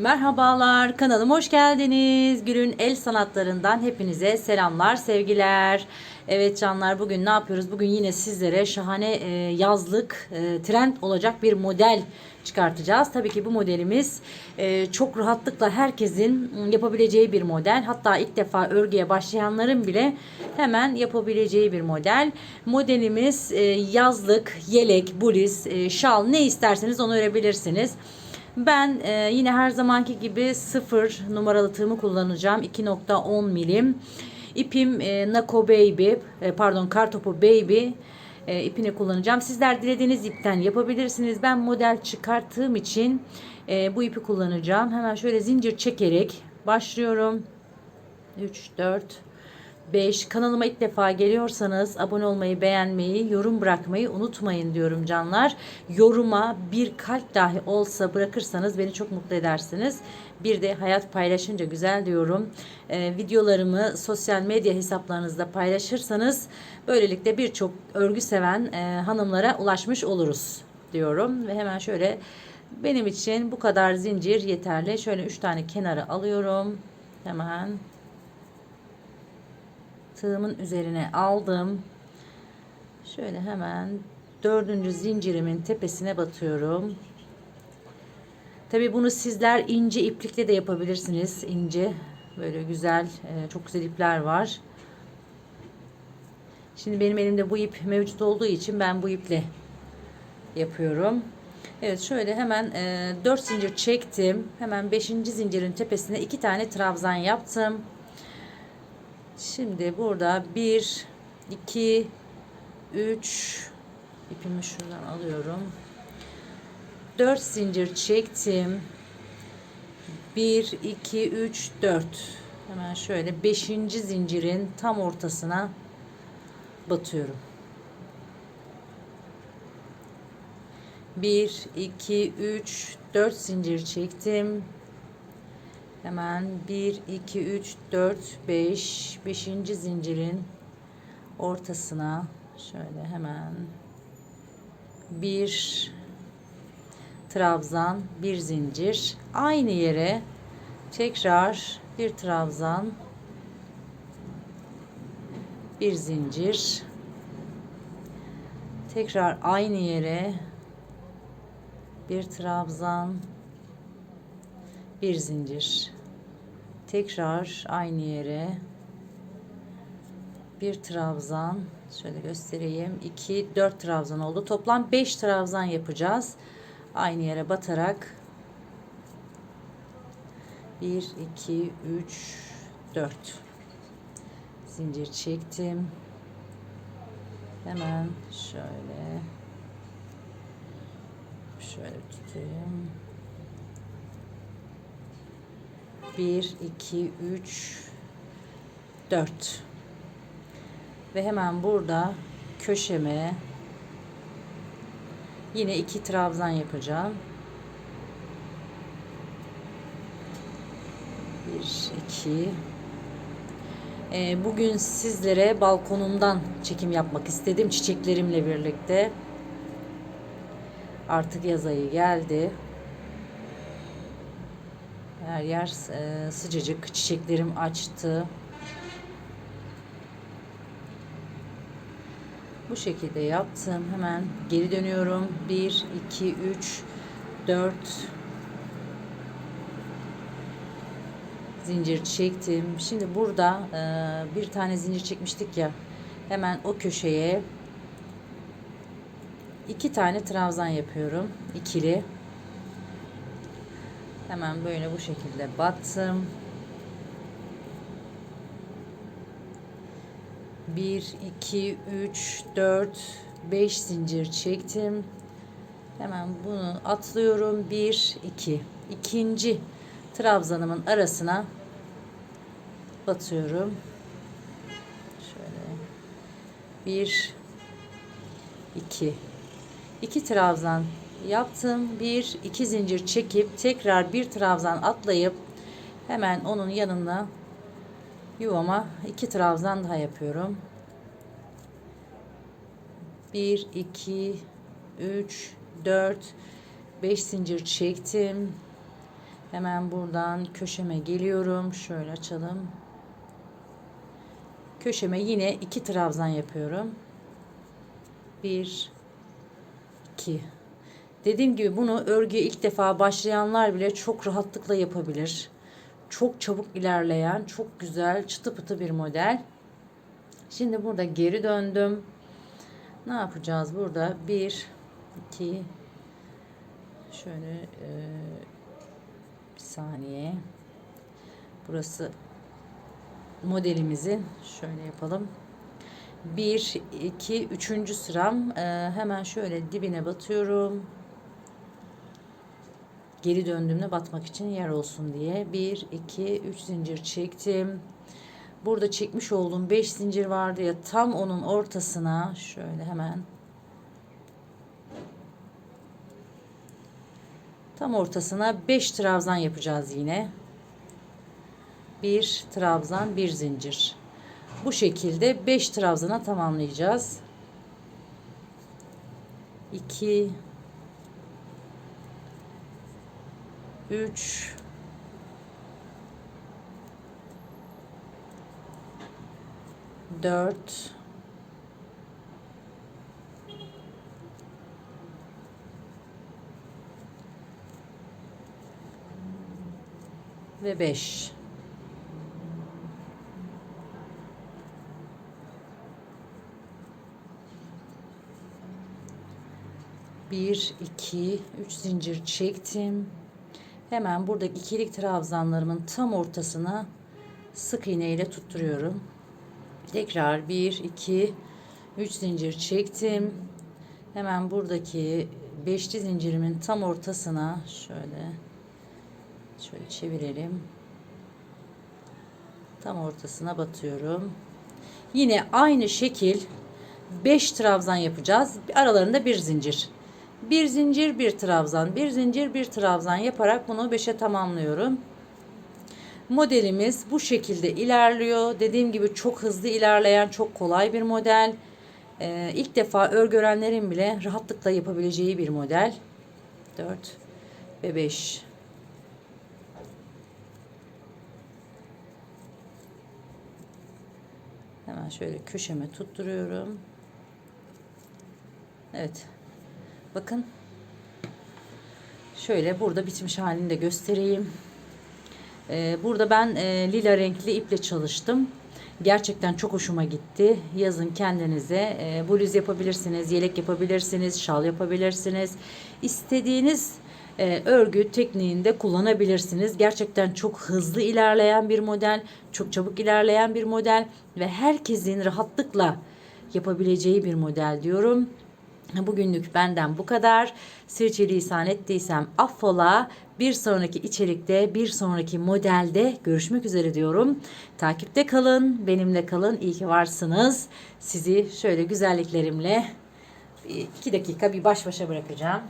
Merhabalar kanalıma hoş geldiniz. Gül'ün el sanatlarından hepinize selamlar, sevgiler. Evet canlar bugün ne yapıyoruz? Bugün yine sizlere şahane e, yazlık e, trend olacak bir model çıkartacağız. Tabii ki bu modelimiz e, çok rahatlıkla herkesin yapabileceği bir model. Hatta ilk defa örgüye başlayanların bile hemen yapabileceği bir model. Modelimiz e, yazlık, yelek, bluz, e, şal ne isterseniz onu örebilirsiniz. Ben e, yine her zamanki gibi 0 numaralı tığımı kullanacağım. 2.10 milim. İpim e, Nako Baby, e, pardon Kartopu Baby e, ipini kullanacağım. Sizler dilediğiniz ipten yapabilirsiniz. Ben model çıkarttığım için e, bu ipi kullanacağım. Hemen şöyle zincir çekerek başlıyorum. 3, 4, 5. Kanalıma ilk defa geliyorsanız abone olmayı, beğenmeyi, yorum bırakmayı unutmayın diyorum canlar. Yoruma bir kalp dahi olsa bırakırsanız beni çok mutlu edersiniz. Bir de hayat paylaşınca güzel diyorum. Ee, videolarımı sosyal medya hesaplarınızda paylaşırsanız böylelikle birçok örgü seven e, hanımlara ulaşmış oluruz diyorum. Ve hemen şöyle benim için bu kadar zincir yeterli. Şöyle 3 tane kenarı alıyorum. Hemen tığımın üzerine aldım. Şöyle hemen dördüncü zincirimin tepesine batıyorum. Tabi bunu sizler ince iplikle de yapabilirsiniz. İnce böyle güzel e, çok güzel ipler var. Şimdi benim elimde bu ip mevcut olduğu için ben bu iple yapıyorum. Evet şöyle hemen e, 4 zincir çektim. Hemen 5. zincirin tepesine 2 tane trabzan yaptım. Şimdi burada 1 2 3 ipimi şuradan alıyorum. 4 zincir çektim. 1 2 3 4 hemen şöyle 5. zincirin tam ortasına batıyorum. 1 2 3 4 zincir çektim. Hemen 1 2 3 4 5 5. zincirin ortasına şöyle hemen bir trabzan, bir zincir. Aynı yere tekrar bir trabzan, bir zincir. Tekrar aynı yere bir trabzan, bir zincir. Tekrar aynı yere bir trabzan. Şöyle göstereyim. 2 4 trabzan oldu. Toplam 5 trabzan yapacağız. Aynı yere batarak. 1 2 3 4 zincir çektim. Hemen şöyle şöyle tutayım 1 2 3 4 ve hemen burada köşeme yine iki trabzan yapacağım. 1 2 ee, bugün sizlere balkonumdan çekim yapmak istedim çiçeklerimle birlikte. Artık yaz ayı geldi. Her yer e, sıcacık. Çiçeklerim açtı. Bu şekilde yaptım. Hemen geri dönüyorum. 1, 2, 3, 4 zincir çektim. Şimdi burada e, bir tane zincir çekmiştik ya. Hemen o köşeye iki tane trabzan yapıyorum. ikili. Hemen böyle bu şekilde battım. 1 2 3 4 5 zincir çektim. Hemen bunu atlıyorum. 1 2 ikinci trabzanımın arasına batıyorum. Şöyle 1 2 2 trabzan yaptım. Bir iki zincir çekip tekrar bir trabzan atlayıp hemen onun yanına yuvama iki trabzan daha yapıyorum. 1 2 3 4 5 zincir çektim. Hemen buradan köşeme geliyorum. Şöyle açalım. Köşeme yine iki trabzan yapıyorum. Bir, iki. Dediğim gibi bunu örgüye ilk defa başlayanlar bile çok rahatlıkla yapabilir. Çok çabuk ilerleyen, çok güzel, çıtı pıtı bir model. Şimdi burada geri döndüm. Ne yapacağız burada? Bir, iki, şöyle e, bir saniye. Burası modelimizin şöyle yapalım. 1 2 3. sıram Ee, hemen şöyle dibine batıyorum. Geri döndüğümde batmak için yer olsun diye 1 2 3 zincir çektim. Burada çekmiş olduğum 5 zincir vardı ya tam onun ortasına şöyle hemen tam ortasına 5 trabzan yapacağız yine. 1 trabzan, 1 zincir. Bu şekilde 5 trabzana tamamlayacağız. 2 3 4 ve 5 1 2 3 zincir çektim. Hemen buradaki ikilik trabzanlarımın tam ortasına sık iğne ile tutturuyorum. Tekrar 1 2 3 zincir çektim. Hemen buradaki beşli zincirimin tam ortasına şöyle şöyle çevirelim. Tam ortasına batıyorum. Yine aynı şekil 5 trabzan yapacağız. Aralarında bir zincir. Bir zincir, bir trabzan, bir zincir, bir trabzan yaparak bunu 5'e tamamlıyorum. Modelimiz bu şekilde ilerliyor. Dediğim gibi çok hızlı ilerleyen, çok kolay bir model. Ee, ilk defa örgü öğrenenlerin bile rahatlıkla yapabileceği bir model. 4 ve 5. Hemen şöyle köşeme tutturuyorum. Evet. Bakın. Şöyle burada bitmiş halini de göstereyim. Ee, burada ben e, lila renkli iple çalıştım. Gerçekten çok hoşuma gitti. Yazın kendinize e, bluz yapabilirsiniz, yelek yapabilirsiniz, şal yapabilirsiniz. İstediğiniz e, örgü tekniğinde kullanabilirsiniz. Gerçekten çok hızlı ilerleyen bir model, çok çabuk ilerleyen bir model ve herkesin rahatlıkla yapabileceği bir model diyorum. Bugünlük benden bu kadar. Sürçülisan ettiysem affola. Bir sonraki içerikte, bir sonraki modelde görüşmek üzere diyorum. Takipte kalın, benimle kalın. İyi ki varsınız. Sizi şöyle güzelliklerimle iki dakika bir baş başa bırakacağım.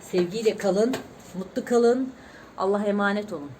Sevgiyle kalın, mutlu kalın. Allah'a emanet olun.